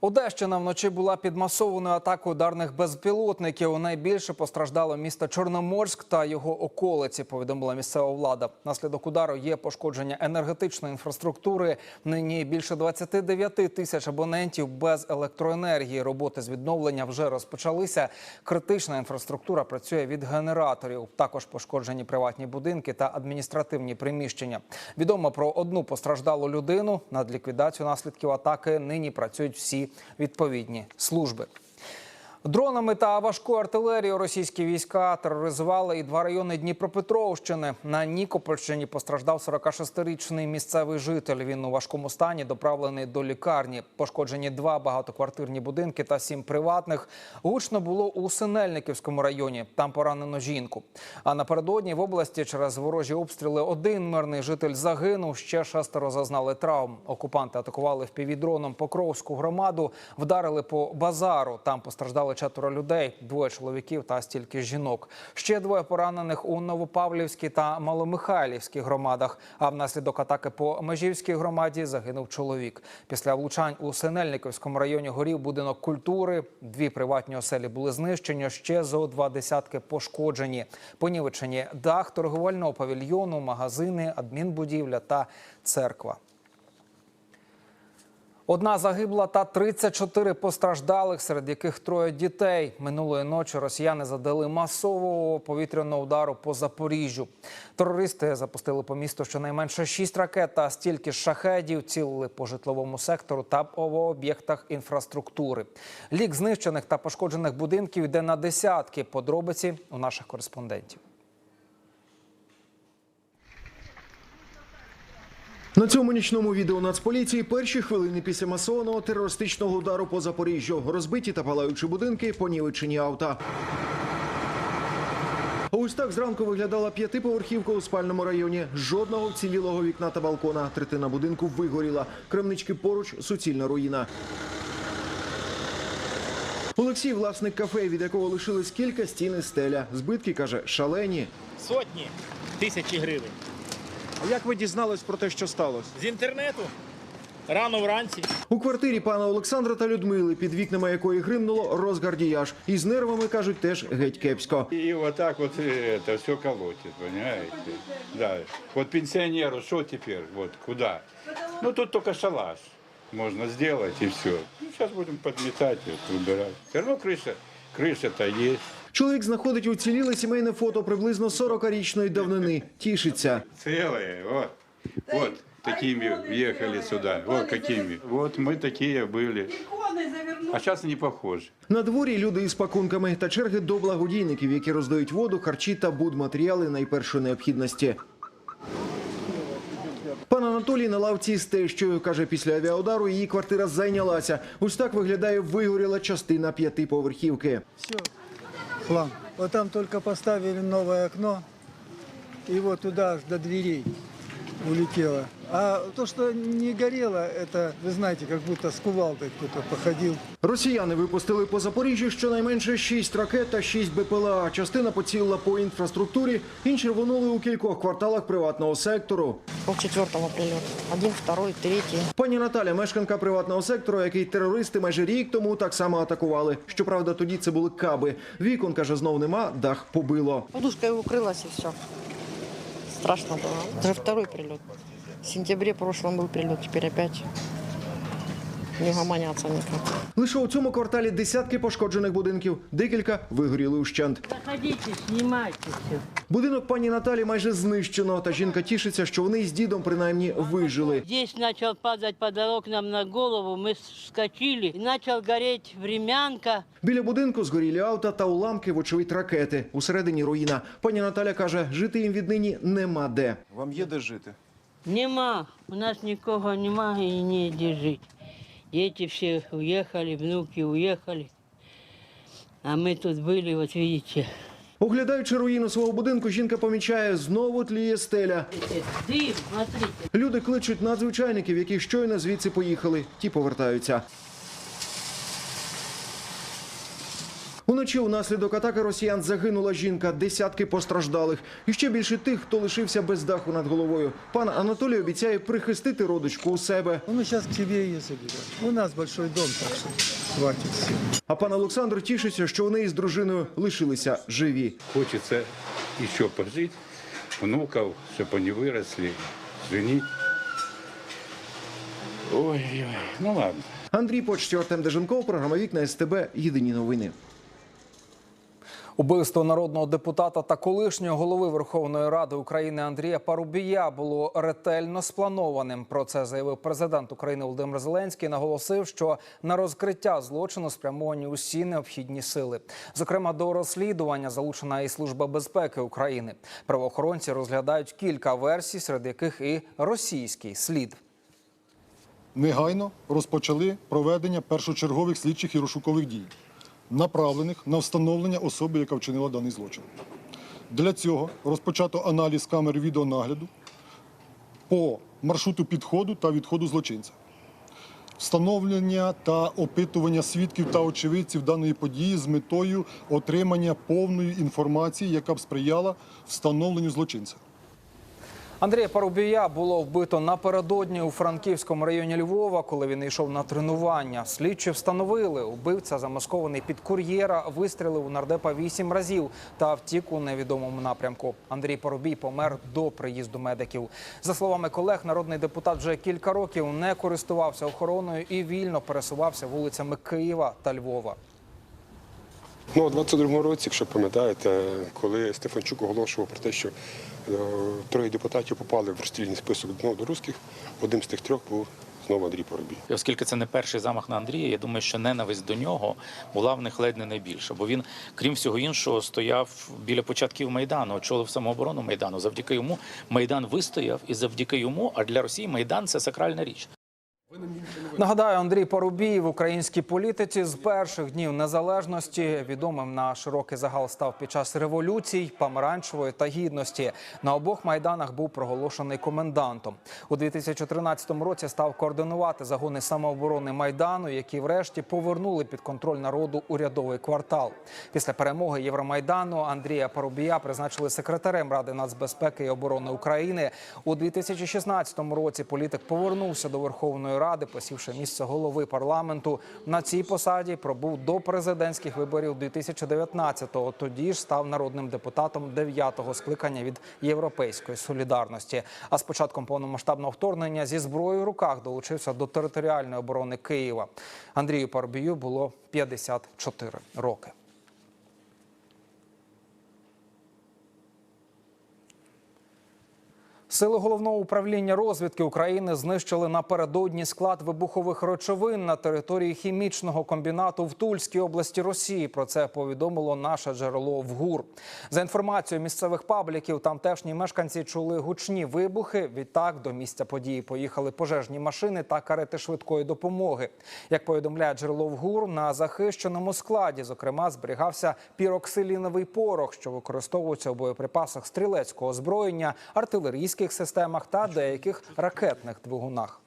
Одещина вночі була під масованою атакою ударних безпілотників. Найбільше постраждало місто Чорноморськ та його околиці. Повідомила місцева влада. Наслідок удару є пошкодження енергетичної інфраструктури. Нині більше 29 тисяч абонентів без електроенергії. Роботи з відновлення вже розпочалися. Критична інфраструктура працює від генераторів. Також пошкоджені приватні будинки та адміністративні приміщення. Відомо про одну постраждалу людину. Над ліквідацією наслідків атаки нині працюють всі відповідні служби. Дронами та важкою артилерією російські війська тероризували і два райони Дніпропетровщини. На Нікопольщині постраждав 46-річний місцевий житель. Він у важкому стані доправлений до лікарні. Пошкоджені два багатоквартирні будинки та сім приватних. Гучно було у Синельниківському районі. Там поранено жінку. А напередодні в області через ворожі обстріли один мирний житель загинув. Ще шестеро зазнали травм. Окупанти атакували впівдроном Покровську громаду, вдарили по базару. Там постраждали четверо людей, двоє чоловіків та стільки жінок. Ще двоє поранених у Новопавлівській та Маломихайлівській громадах. А внаслідок атаки по Межівській громаді загинув чоловік. Після влучань у Синельниковському районі горів будинок культури. Дві приватні оселі були знищені. Ще зо два десятки пошкоджені. Понівечені дах торговельного павільйону, магазини, адмінбудівля та церква. Одна загибла та 34 постраждалих, серед яких троє дітей. Минулої ночі росіяни задали масового повітряного удару по Запоріжжю. Терористи запустили по місту щонайменше 6 ракет та стільки шахедів, цілили по житловому сектору та по об'єктах інфраструктури. Лік знищених та пошкоджених будинків йде на десятки. Подробиці у наших кореспондентів. На цьому нічному відео Нацполіції перші хвилини після масованого терористичного удару по Запоріжжю. Розбиті та палаючі будинки, понівечені авто. Ось так зранку виглядала п'ятиповерхівка у спальному районі. Жодного вцілілого вікна та балкона. Третина будинку вигоріла. Крамнички поруч суцільна руїна. Олексій, власник кафе, від якого лишились кілька стін і стеля. Збитки каже, шалені. Сотні тисячі гривень. А як ви дізнались про те, що сталося? З інтернету рано вранці. У квартирі пана Олександра та Людмили, під вікнами якої гримнуло розгардіяж. І з нервами кажуть теж геть кепсько. И вот так вот э, это все колотит, понимаете? Да. Вот пенсионеру что теперь? Вот куда? Ну тут только шалаш можно сделать и все. Ну, сейчас будем подметать, вот, выбирать. Все равно крыша, крыша-то есть. Чоловік знаходить уціліле сімейне фото приблизно 40-річної давнини. Тішиться. Целые, вот. Вот такими въехали сюда. Вот какими. Вот мы такие были. А сейчас не похожи. На дворі люди із пакунками та черги до благодійників, які роздають воду, харчі та будматеріали найпершої необхідності. Пан Анатолій на лавці з тещою каже, після авіаудару її квартира зайнялася. Ось так виглядає вигоріла частина п'ятиповерхівки. Хлам. Вот там только поставили новое окно, и вот туда до дверей улетело. А то, что не горело, это, вы знаете, как будто с кувалдой кто-то походил. Росіяни випустили по Запоріжжю щонайменше 6 ракет та 6 БПЛА. Частина поцілила по інфраструктурі, інші рвонули у кількох кварталах приватного сектору. Пол четвертого прилет. Один, второй, третий. Пані Наталя, мешканка приватного сектору, який терористи майже рік тому так само атакували. Щоправда, тоді це були каби. Вікон каже, знов нема, дах побило. Подушкой укрылась и все. Страшно было. Уже второй прилет. В сентябре прошлом был прилет, теперь опять. Не угомоняться никак. Лише у цьому кварталі десятки пошкоджених будинків, декілька вигоріли ущент. Заходите, снимайте все. Будинок пані Наталі майже знищено. Та жінка тішиться, що вони з дідом принаймні вижили. Здесь начал падать подарок нам на голову, мы вскочили, и начал гореть времянка. Біля будинку згорілі авто та уламки, вочевидь, ракети. Усередині руїна. Пані Наталя каже, жити їм віднині нема де. Вам є де жити? Нема, у нас никого нема и не жить. Дети все уехали, внуки уехали. А мы тут были, вот видите. Оглядаючи руїну свого будинку, жінка помічає, знову тліє стеля. Дым, смотрите. Люди кличуть надзвичайників, які щойно звідси поїхали. Ті повертаються. Уночі унаслідок атаки росіян загинула жінка, десятки постраждалих. І ще більше тих, хто лишився без даху над головою. Пан Анатолій обіцяє прихистити родичку у себе. Ну, мы сейчас к себе ее заберем. У нас большой дом, так что хватит всего. А пан Олександр тішиться, що вони із дружиною лишилися живі. Хочется еще пожить, внуков, чтобы они выросли, женить. Ой, ну ладно. Андрій Почтю, Артем Деженков, програма Вікна СТБ. Єдині новини. Убивство народного депутата та колишнього голови Верховної Ради України Андрія Парубія було ретельно спланованим. Про це заявив президент України Володимир Зеленський. Наголосив, що на розкриття злочину спрямовані усі необхідні сили. Зокрема, до розслідування залучена і служба безпеки України. Правоохоронці розглядають кілька версій, серед яких і російський слід. негайно розпочали проведення першочергових слідчих і розшукових дій, направлених на встановлення особи, яка вчинила даний злочин. Для цього розпочато аналіз камер відеонагляду по маршруту підходу та відходу злочинця. Встановлення та опитування свідків та очевидців даної події з метою отримання повної інформації, яка б сприяла встановленню злочинця. Андрія Парубія було вбито напередодні у Франківському районі Львова, коли він йшов на тренування. Слідчі встановили, убивця замаскований під кур'єра, вистрілив у нардепа вісім разів та втік у невідомому напрямку. Андрій Парубій помер до приїзду медиків. За словами колег, народний депутат вже кілька років не користувався охороною і вільно пересувався вулицями Києва та Львова. Ну, у 22-му році, якщо пам'ятаєте, коли Стефанчук оголошував про те, що троє депутатів попали в розстрільний список русських, Один з тих трьох був знову Андрій Поробій. Оскільки це не перший замах на Андрія, я думаю, що ненависть до нього була в них ледь не найбільша. Бо він, крім всього іншого, стояв біля початків Майдану, очолив самооборону Майдану. Завдяки йому Майдан вистояв, і завдяки йому, а для Росії Майдан це сакральна річ. Нагадаю, Андрій Парубій в українській політиці з перших днів незалежності відомим на широкий загал став під час революцій, помаранчевої та гідності. На обох майданах був проголошений комендантом. У 2013 році став координувати загони самооборони майдану, які врешті повернули під контроль народу урядовий квартал. Після перемоги Євромайдану Андрія Парубія призначили секретарем Ради нацбезпеки і оборони України. У 2016 році політик повернувся до Верховної Ради, посівши місце голови парламенту. На цій посаді пробув до президентських виборів 2019-го. Тоді ж став народним депутатом 9-го скликання від Європейської солідарності. А з початком повномасштабного вторгнення зі зброєю в руках долучився до територіальної оборони Києва. Андрію Парубію було 54 роки. Сили головного управління розвідки України знищили напередодні склад вибухових речовин на території хімічного комбінату в Тульській області Росії. Про це повідомило наше джерело в ГУР. За інформацією місцевих пабліків, тамтешні мешканці чули гучні вибухи. Відтак до місця події поїхали пожежні машини та карети швидкої допомоги. Як повідомляє джерело в ГУР, на захищеному складі, зокрема, зберігався піроксиліновий порох, що використовується у боєприпасах стрілецького озброєння, артилерійських системах та деяких ракетних двигунах.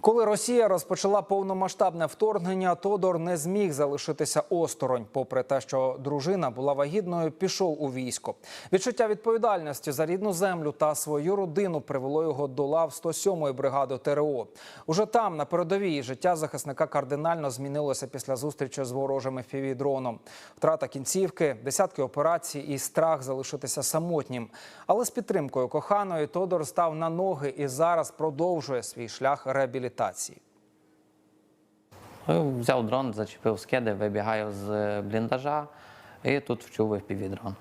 Коли Росія розпочала повномасштабне вторгнення, Тодор не зміг залишитися осторонь. Попри те, що дружина була вагітною, пішов у військо. Відчуття відповідальності за рідну землю та свою родину привело його до лав 107-ї бригади ТРО. Уже там, на передовій, життя захисника кардинально змінилося після зустрічі з ворожим FPV-дроном. Втрата кінцівки, десятки операцій і страх залишитися самотнім. Але з підтримкою коханої Тодор став на ноги і зараз продовжує свій шлях реабілітації. Ну, Взяв дрон, зачепив скиди, вибігаю з бліндажа і тут вчув FPV-дрон.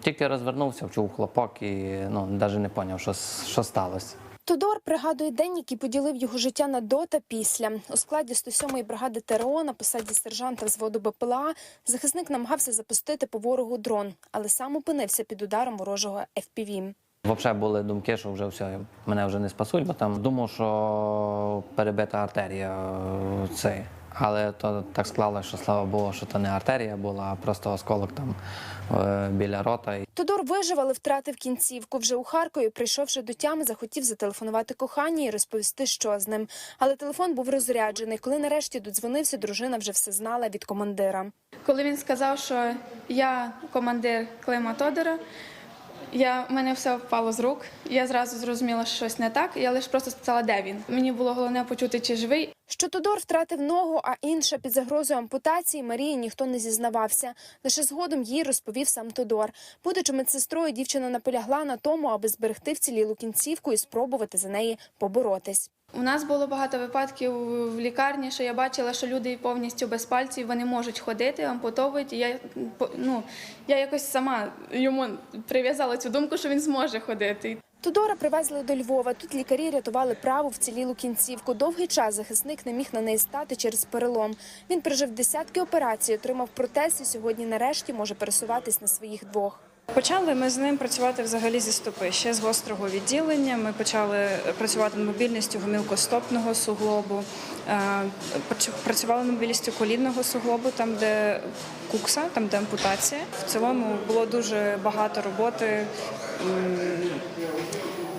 Тільки розвернувся, вчув хлопок і ну, навіть не зрозумів, що, що сталося. Тодор пригадує день, який поділив його життя на до та після. У складі 107-ї бригади ТРО на посаді сержанта взводу БПЛА захисник намагався запустити по ворогу дрон, але сам опинився під ударом ворожого FPV. Взагалі були думки, що вже все, мене вже не спасуть, бо там думав, що перебита артерія е, цей. Але то так склалося, що слава Богу, що то не артерія була, а просто осколок там е, біля рота. Тодор вижив, але втратив кінцівку. Вже у Харкові, прийшовши до тями, захотів зателефонувати коханій і розповісти, що з ним. Але телефон був розряджений. Коли нарешті додзвонився, дружина вже все знала від командира. Коли він сказав, що я командир Клима Тодора, я, мене все впало з рук. Я зразу зрозуміла, що щось не так. Я лише просто сказала, де він. Мені було головне почути, чи живий. Що Тодор втратив ногу, а інша під загрозою ампутації Марії ніхто не зізнавався. Лише згодом їй розповів сам Тодор. Будучи медсестрою, дівчина наполягла на тому, аби зберегти вцілілу кінцівку і спробувати за неї поборотись. У нас було багато випадків в лікарні, що я бачила, що люди повністю без пальців вони можуть ходити, ампутовують. Я ну я якось сама йому прив'язала цю думку, що він зможе ходити. Тодора привезли до Львова. Тут лікарі рятували праву вцілілу кінцівку. Довгий час захисник не міг на неї стати через перелом. Він пережив десятки операцій, отримав протез і сьогодні нарешті може пересуватись на своїх двох. Почали ми з ним працювати взагалі зі стопи. Ще з гострого відділення. Ми почали працювати над мобільністю гомілкостопного суглобу, е, прац- працювали над мобільністю колінного суглобу, там де кукса, там де ампутація. В цілому було дуже багато роботи,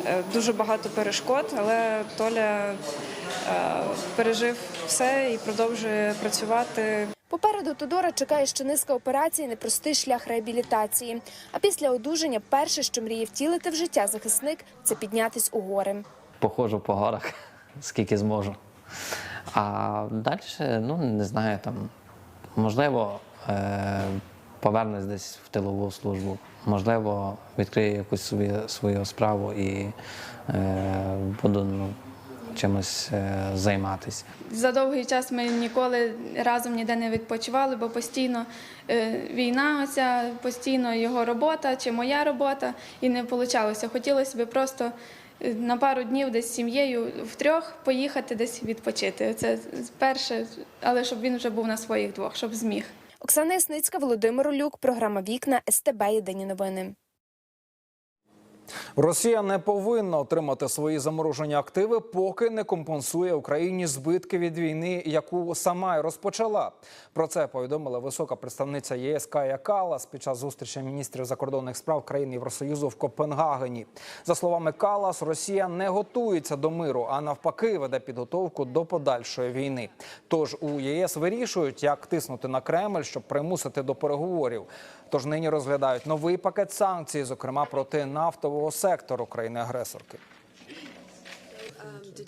е, дуже багато перешкод, але Толя е, пережив все і продовжує працювати. Попереду Тодора чекає ще низка операцій, непростий шлях реабілітації. А після одужання перше, що мріє втілити в життя захисник, це піднятись у гори. Походжу по горах, скільки зможу. А далі, ну не знаю, там, можливо, е, повернусь десь в тилову службу, можливо, відкрию якусь свою справу і е, буду ну, чимось е, займатися. За довгий час ми ніколи разом ніде не відпочивали, бо постійно е, війна, оця постійно його робота чи моя робота, і не вийшло. Хотілося б просто е, на пару днів десь з сім'єю втрьох поїхати десь відпочити. Це перше, але щоб він вже був на своїх двох, щоб зміг. Оксана Ясницька, Володимир Олюк, програма Вікна СТБ. Єдині новини. Росія не повинна отримати свої заморожені активи, поки не компенсує Україні збитки від війни, яку сама й розпочала. Про це повідомила висока представниця ЄС Кая Калас під час зустрічі міністрів закордонних справ країн Євросоюзу в Копенгагені. За словами Калас, Росія не готується до миру, а навпаки, веде підготовку до подальшої війни. Тож у ЄС вирішують, як тиснути на Кремль, щоб примусити до переговорів. Тож нині розглядають новий пакет санкцій, зокрема проти нафтового сектору країни-агресорки.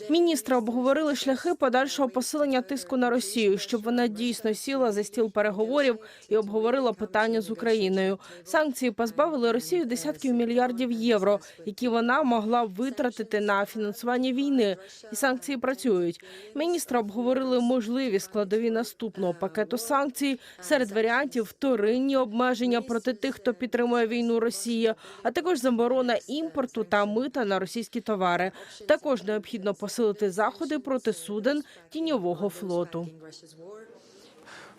Міністри обговорили шляхи подальшого посилення тиску на Росію, щоб вона дійсно сіла за стіл переговорів і обговорила питання з Україною. Санкції позбавили Росію десятків мільярдів євро, які вона могла витратити на фінансування війни. І санкції працюють. Міністри обговорили можливі складові наступного пакету санкцій серед варіантів вторинні обмеження проти тих, хто підтримує війну Росії, а також заборона імпорту та мита на російські товари. Також необхідно посилити заходи проти суден тіньового флоту.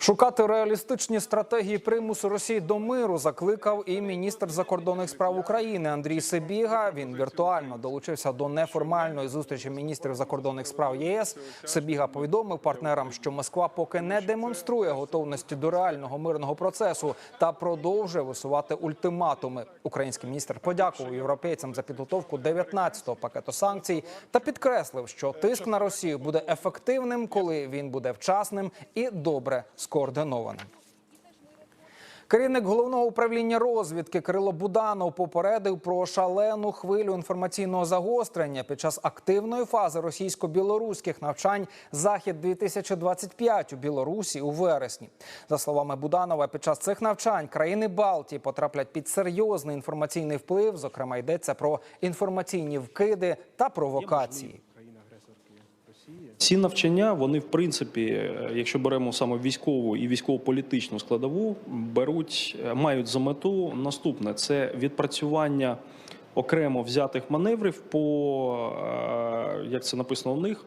Шукати реалістичні стратегії примусу Росії до миру закликав і міністр закордонних справ України Андрій Сибіга. Він віртуально долучився до неформальної зустрічі міністрів закордонних справ ЄС. Сибіга повідомив партнерам, що Москва поки не демонструє готовності до реального мирного процесу та продовжує висувати ультиматуми. Український міністр подякував європейцям за підготовку 19-го пакету санкцій та підкреслив, що тиск на Росію буде ефективним, коли він буде вчасним і добре скоординованим. Керівник головного управління розвідки Кирило Буданов попередив про шалену хвилю інформаційного загострення під час активної фази російсько-білоруських навчань Захід 2025 у Білорусі у вересні. За словами Буданова, під час цих навчань країни Балтії потраплять під серйозний інформаційний вплив. Зокрема, йдеться про інформаційні вкиди та провокації. Ці навчання, вони в принципі, е, якщо беремо саме військову і військово-політичну складову, беруть, е, мають за мету наступне: це відпрацювання окремо взятих маневрів по, е, як це написано у них,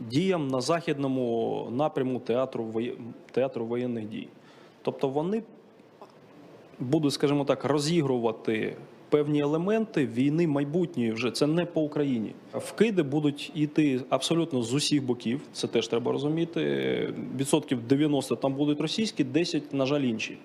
діям на західному напряму театру, театру воєнних дій. Тобто вони будуть, скажімо так, розігрувати певні елементи війни майбутньої вже це не по Україні. Вкиди будуть йти абсолютно з усіх боків. Це теж треба розуміти. Відсотків 90 там будуть російські, 10, на жаль, інші.